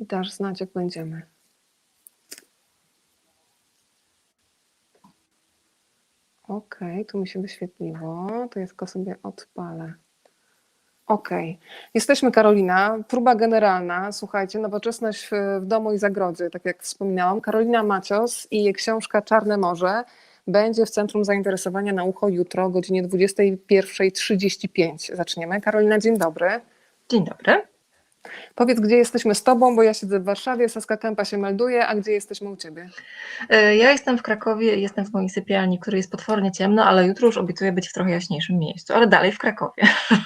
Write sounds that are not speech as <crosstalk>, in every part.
i dasz znać, jak będziemy. Okej, tu mi się wyświetliło, to ja tylko sobie odpalę. Okej, jesteśmy Karolina, próba generalna, słuchajcie, nowoczesność w, domu i zagrodzie, tak jak wspominałam. Karolina Macios i jej książka Czarne Morze będzie w centrum zainteresowania na ucho jutro o godzinie 21.35 zaczniemy. Karolina, dzień dobry. Dzień dobry. Powiedz, gdzie jesteśmy z Tobą, bo ja siedzę w Warszawie, Saska Kępa się melduje, a gdzie jesteśmy u Ciebie? E, Ja jestem w Krakowie, jestem w mojej sypialni, w której jest potwornie ciemno, ale jutro już obiecuję być w trochę jaśniejszym miejscu, ale dalej w Krakowie.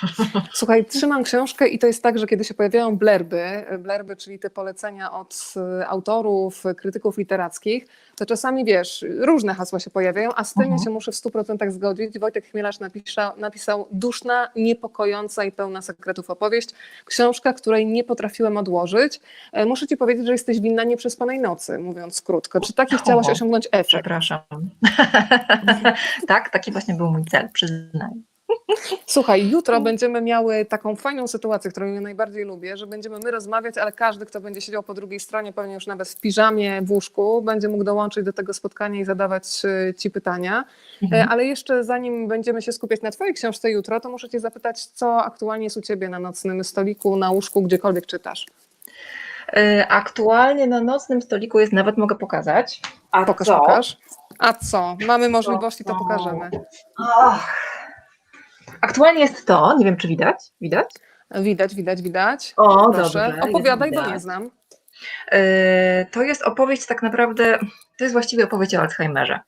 <laughs> Słuchaj, trzymam książkę i to jest tak, że kiedy się pojawiają blerby, blerby, czyli te polecenia od e, autorów, krytyków literackich, to czasami wiesz, różne hasła się pojawiają, a z tym ja Mhm. się muszę w 100% zgodzić. Wojtek Chmielarz napisał, napisał duszna, niepokojąca i pełna sekretów opowieść. Książka, której nie potrafiłem odłożyć. E, Muszę ci powiedzieć, że jesteś winna nieprzespanej nocy, mówiąc krótko. Czy taki chciałaś osiągnąć efekt? Przepraszam. <laughs> tak, taki właśnie był mój cel, przyznaję. Słuchaj, jutro będziemy miały taką fajną sytuację, którą ja najbardziej lubię, że będziemy my rozmawiać, ale każdy, kto będzie siedział po drugiej stronie, pewnie już nawet w piżamie, w łóżku, będzie mógł dołączyć do tego spotkania i zadawać e, Ci pytania. E, Mhm. Ale jeszcze zanim będziemy się skupiać na Twojej książce jutro, to muszę Cię zapytać, co aktualnie jest u Ciebie na nocnym stoliku, na łóżku, gdziekolwiek czytasz. E, Aktualnie na nocnym stoliku jest, nawet mogę pokazać. A Pokaż, co? pokaż. A co? Mamy możliwości, to pokażemy. Och. Aktualnie jest to, nie wiem czy widać. Widać? Widać, widać, widać. O, Proszę, dobrze. opowiadaj, bo nie znam. E, To jest opowieść tak naprawdę, to jest właściwie opowieść o Alzheimerze.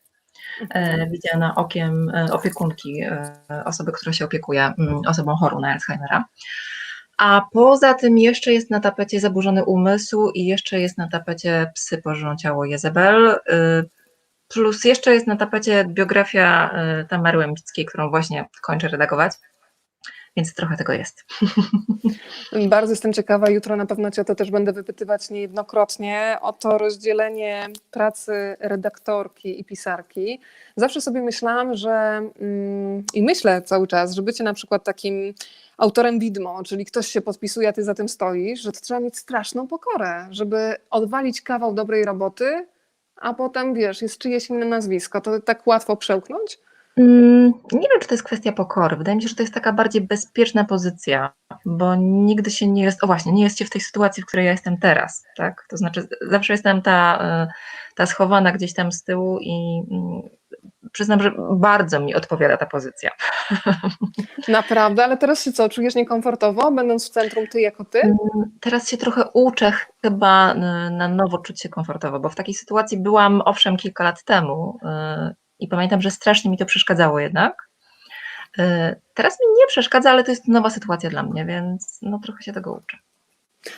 e, widziana okiem e, opiekunki, osoby, która się opiekuje mm, osobą chorą na Alzheimera. A poza tym jeszcze jest na tapecie zaburzony umysł i jeszcze jest na tapecie psy pożrą ciało Jezebel, plus jeszcze jest na tapecie biografia y, Tamary Łębickiej, którą właśnie kończę redagować, więc trochę tego jest. <laughs> Bardzo jestem ciekawa, jutro na pewno Cię o to też będę wypytywać niejednokrotnie, o to rozdzielenie pracy redaktorki i pisarki. Zawsze sobie myślałam, że mm, i myślę cały czas, że bycie na przykład takim autorem widmo, czyli ktoś się podpisuje, a Ty za tym stoisz, że to trzeba mieć straszną pokorę, żeby odwalić kawał dobrej roboty, a potem, wiesz, jest czyjeś inne nazwisko. To tak łatwo przełknąć? Mm, Nie wiem, czy to jest kwestia pokory. Wydaje mi się, że to jest taka bardziej bezpieczna pozycja, bo nigdy się nie jest, o właśnie, nie jest się w tej sytuacji, w której ja jestem teraz, tak? To znaczy, zawsze jestem ta, y, ta schowana gdzieś tam z tyłu i mm, przyznam, że bardzo mi odpowiada ta pozycja. Naprawdę, ale teraz się co, czujesz niekomfortowo, będąc w centrum Ty jako Ty? Mm, Teraz się trochę uczę chyba y, na nowo czuć się komfortowo, bo w takiej sytuacji byłam owszem kilka lat temu y, i pamiętam, że strasznie mi to przeszkadzało jednak. Y, Teraz mi nie przeszkadza, ale to jest nowa sytuacja dla mnie, więc no trochę się tego uczę.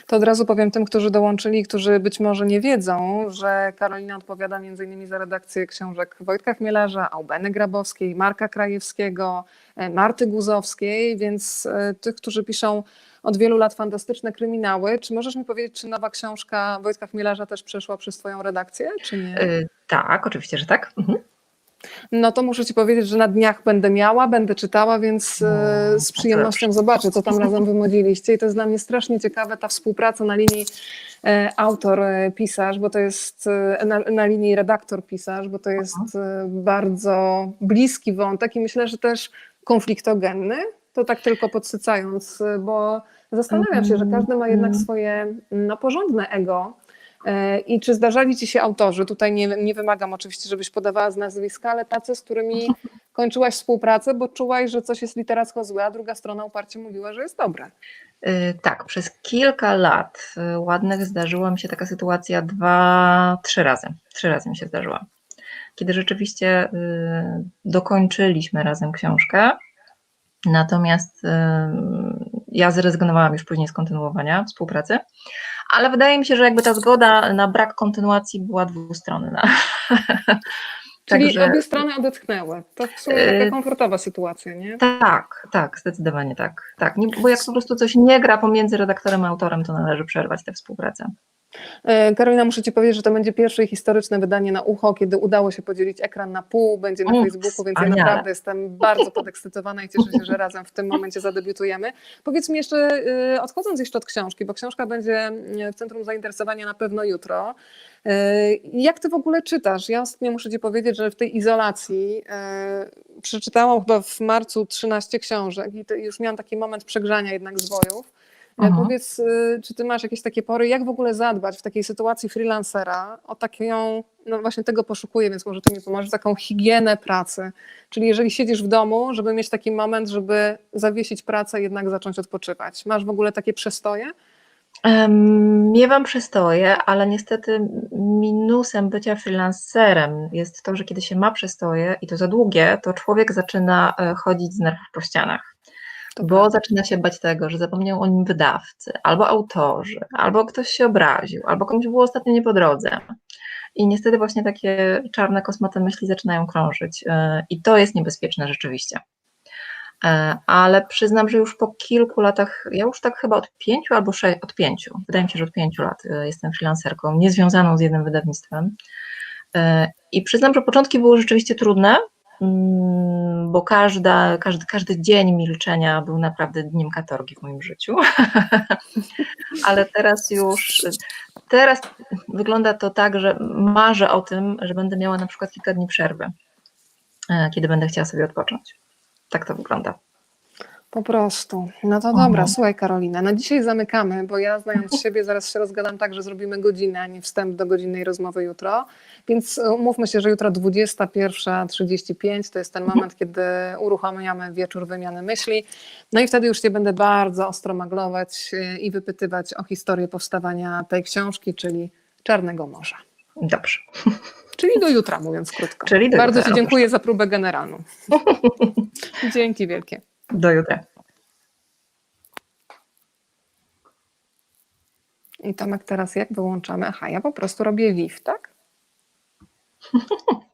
To od razu powiem tym, którzy dołączyli, którzy być może nie wiedzą, że Karolina odpowiada m.in. za redakcję książek Wojtka Chmielarza, Aubeny Grabowskiej, Marka Krajewskiego, e, Marty Guzowskiej, więc e, tych, którzy piszą od wielu lat fantastyczne kryminały. Czy możesz mi powiedzieć, czy nowa książka Wojtka Chmielarza też przeszła przez Twoją redakcję, czy nie? Y, Tak, oczywiście, że tak. Mhm. No to muszę Ci powiedzieć, że na dniach będę miała, będę czytała, więc e, No, z przyjemnością zobaczę, co tam razem wymodziliście. I to jest dla mnie strasznie ciekawe, ta współpraca na linii e, autor-pisarz, bo to jest e, na, na linii redaktor-pisarz, bo to jest e, bardzo bliski wątek i myślę, że też konfliktogenny. To tak tylko podsycając, e, bo zastanawiam się, że każdy ma jednak swoje no, porządne ego. E, I czy zdarzali Ci się autorzy? Tutaj nie, nie wymagam oczywiście, żebyś podawała z nazwiska, ale tacy, z którymi <laughs> kończyłaś współpracę, bo czułaś, że coś jest literacko złe, a druga strona uparcie mówiła, że jest dobre. Tak, przez kilka lat y, ładnych zdarzyła mi się taka sytuacja dwa, trzy razy. Trzy razy mi się zdarzyła. Kiedy rzeczywiście y, dokończyliśmy razem książkę, natomiast ja zrezygnowałam już później z kontynuowania współpracy, ale wydaje mi się, że jakby ta zgoda na brak kontynuacji była dwustronna. <laughs> Czyli Także- obie strony odetchnęły. To w sumie taka E, komfortowa sytuacja, nie? Tak, tak, zdecydowanie tak. tak. Bo jak po prostu coś nie gra pomiędzy redaktorem a autorem, to należy przerwać tę współpracę. E, Karolina, muszę Ci powiedzieć, że to będzie pierwsze historyczne wydanie na ucho, kiedy udało się podzielić ekran na pół, będzie na Facebooku, więc ja naprawdę jestem bardzo podekscytowana i cieszę się, że razem w tym momencie zadebiutujemy. Powiedz mi jeszcze, e, odchodząc jeszcze od książki, bo książka będzie e, w centrum zainteresowania na pewno jutro. Jak Ty w ogóle czytasz? Ja ostatnio muszę Ci powiedzieć, że w tej izolacji przeczytałam chyba w marcu 13 książek i już miałam taki moment przegrzania jednak zwojów. E, Mhm. Powiedz, y, czy ty masz jakieś takie pory, jak w ogóle zadbać w takiej sytuacji freelancera o taką, no właśnie tego poszukuję, więc może ty mi pomożesz, taką higienę pracy. Czyli jeżeli siedzisz w domu, żeby mieć taki moment, żeby zawiesić pracę i jednak zacząć odpoczywać. Masz w ogóle takie przestoje? Miewam przystoje, ale niestety minusem bycia freelancerem jest to, że kiedy się ma przystoje i to za długie, to człowiek zaczyna e, chodzić z nerwów po ścianach. Bo zaczyna się bać tego, że zapomniał o nim wydawcy, albo autorzy, albo ktoś się obraził, albo komuś było ostatnio nie po drodze. I niestety właśnie takie czarne kosmote myśli zaczynają krążyć. e, I to jest niebezpieczne rzeczywiście. E, Ale przyznam, że już po kilku latach, ja już tak chyba od pięciu albo sześć, od pięciu, wydaje mi się, że od pięciu lat e, jestem freelancerką, niezwiązaną z jednym wydawnictwem. I przyznam, że początki były rzeczywiście trudne, mm, bo każda, każdy, każdy dzień milczenia był naprawdę dniem katorgi w moim życiu. <laughs> Ale teraz już, teraz wygląda to tak, że marzę o tym, że będę miała na przykład kilka dni przerwy, e, kiedy będę chciała sobie odpocząć. Tak to wygląda. Po prostu. No to Mhm. dobra, słuchaj Karolina, na dzisiaj zamykamy, bo ja znając siebie zaraz się rozgadam tak, że zrobimy godzinę, a nie wstęp do godzinnej rozmowy jutro. Więc e, umówmy się, że jutro 21.35 to jest ten moment, kiedy uruchamiamy wieczór wymiany myśli. No i wtedy już Cię będę bardzo ostro maglować e, i wypytywać o historię powstawania tej książki, czyli Czarnego Morza. Dobrze. Czyli do jutra, mówiąc krótko. Czyli do bardzo jutra, Ci dziękuję za próbę generalną. <laughs> Dzięki wielkie. Do jutra. I Tomek teraz jak wyłączamy? Aha, ja po prostu robię WIF, tak? <laughs>